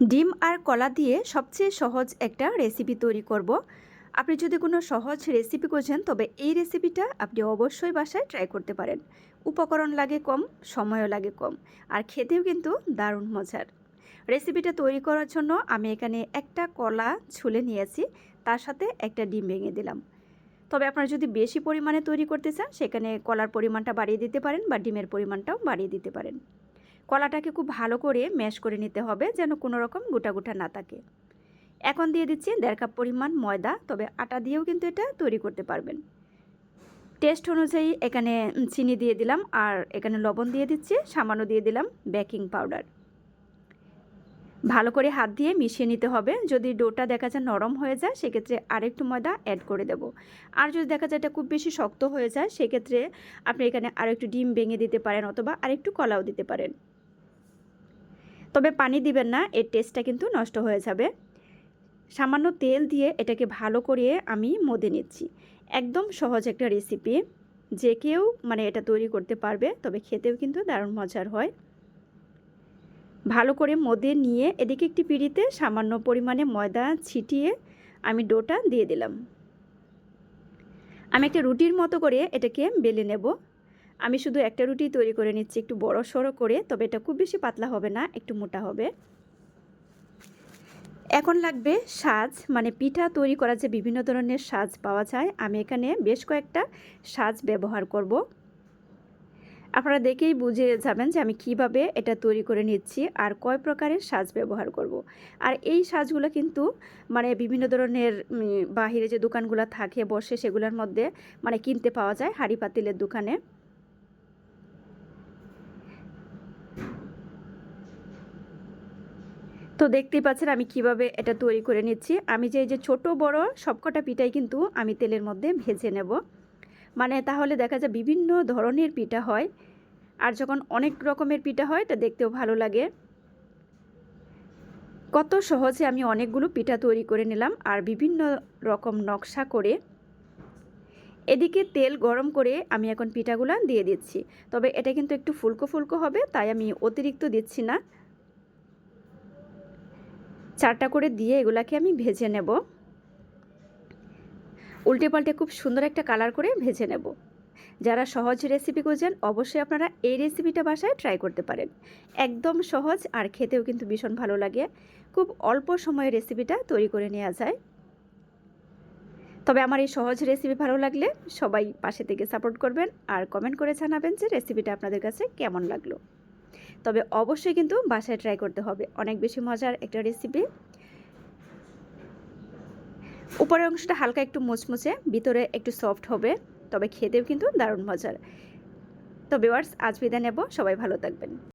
ডিম আর কলা দিয়ে সবচেয়ে সহজ একটা রেসিপি তৈরি করব। আপনি যদি কোনো সহজ রেসিপি করছেন তবে এই রেসিপিটা আপনি অবশ্যই বাসায় ট্রাই করতে পারেন। উপকরণ লাগে কম, সময়ও লাগে কম, আর খেতেও কিন্তু দারুণ মজার। রেসিপিটা তৈরি করার জন্য আমি এখানে একটা কলা ছুলে নিয়েছি, তার সাথে একটা ডিম ভেঙে দিলাম। তবে আপনারা যদি বেশি পরিমাণে তৈরি করতে চান, সেখানে কলার পরিমাণটা বাড়িয়ে দিতে পারেন বা ডিমের পরিমাণটাও বাড়িয়ে দিতে পারেন। কলাটাকে খুব ভালো করে ম্যাশ করে নিতে হবে যেন কোনো রকম গোটা গোটা না থাকে। এখন দিয়ে দিচ্ছি দেড় কাপ পরিমাণ ময়দা, তবে আটা দিয়েও কিন্তু এটা তৈরি করতে পারবেন। টেস্ট অনুযায়ী এখানে চিনি দিয়ে দিলাম আর এখানে লবণ দিয়ে দিচ্ছি, সামান্য দিয়ে দিলাম বেকিং পাউডার। ভালো করে হাত দিয়ে মিশিয়ে নিতে হবে। যদি ডোটা দেখা যায় নরম হয়ে যায়, সেক্ষেত্রে আরেকটু ময়দা অ্যাড করে দেব। আর যদি দেখা যায় এটা খুব বেশি শক্ত হয়ে যায়, সেক্ষেত্রে আপনি এখানে আরেকটু ডিম ভেঙে দিতে পারেন অথবা আরেকটু কলাও দিতে পারেন। তবে পানি দিবেন না, এর টেস্টটা কিন্তু নষ্ট হয়ে যাবে। সামান্য তেল দিয়ে এটাকে ভালো করে আমি মদে নিচ্ছি। একদম সহজ একটা রেসিপি যে কেউ মানে এটা তৈরি করতে পারবে, তবে খেতেও কিন্তু দারুণ মজার হয়। ভালো করে মদে নিয়ে এদিকে একটি পিড়িতে সামান্য পরিমাণে ময়দা ছিটিয়ে আমি ডোটা দিয়ে দিলাম। আমি একটা রুটির মতো করে এটাকে বেলে নেব। আমি শুধু একটা রুটি তৈরি করে নিচ্ছি, একটু বড় সড়ো করে, তবে এটা খুব বেশি পাতলা হবে না, একটু মোটা হবে। এখন লাগবে সাজ মানে পিঠা তৈরি করার যে বিভিন্ন ধরনের সাজ পাওয়া যায়, আমি এখানে বেশ কয়েকটা সাজ ব্যবহার করব। আপনারা দেখেই বুঝে যাবেন যে আমি কীভাবে এটা তৈরি করে নিচ্ছি আর কয় প্রকারের সাজ ব্যবহার করব। আর এই সাজগুলো কিন্তু মানে বিভিন্ন ধরনের বাহিরে যে দোকানগুলো থাকে, বসে সেগুলোর মধ্যে মানে কিনতে পাওয়া যায় হাড়ি পাতিলের দোকানে। তো দেখতেই পাচ্ছেন আমি কীভাবে এটা তৈরি করে নিচ্ছি। আমি যে যে ছোট, বড় সবকটা পিঠাই কিন্তু আমি তেলের মধ্যে ভেজে নেব। মানে তাহলে দেখা যায় বিভিন্ন ধরনের পিঠা হয় আর যখন অনেক রকমের পিঠা হয় তা দেখতেও ভালো লাগে। কত সহজে আমি অনেকগুলো পিঠা তৈরি করে নিলাম আর বিভিন্ন রকম নকশা করে এদিকে তেল গরম করে আমি এখন পিঠাগুলো দিয়ে দিচ্ছি। তবে এটা কিন্তু একটু ফুলকো ফুলকো হবে, তাই আমি অতিরিক্ত দিচ্ছি না। চারটা করে দিয়ে এগুলাকে আমি ভেজে নেব। উল্টে পাল্টে খুব সুন্দর একটা কালার করে ভেজে নেব। যারা সহজ রেসিপি খুঁজেন, অবশ্যই আপনারা এই রেসিপিটা বাসায় ট্রাই করতে পারেন। একদম সহজ আর খেতেও কিন্তু ভীষণ ভালো লাগে। খুব অল্প সময়ে রেসিপিটা তৈরি করে নেওয়া যায়। তবে আমার এই সহজ রেসিপি ভালো লাগলে সবাই পাশে থেকে সাপোর্ট করবেন আর কমেন্ট করে জানাবেন যে রেসিপিটা আপনাদের কাছে কেমন লাগল। তবে অবশ্যই কিন্তু বাসায় ট্রাই করতে হবে। অনেক বেশি মজার একটা রেসিপি উপরের অংশটা হালকা একটু মুচমুচে, ভিতরে একটু সফট হবে, তবে খেতেও কিন্তু দারুণ মজার। তো ওয়ার্স আজ বিদায় নেব। সবাই ভালো থাকবেন।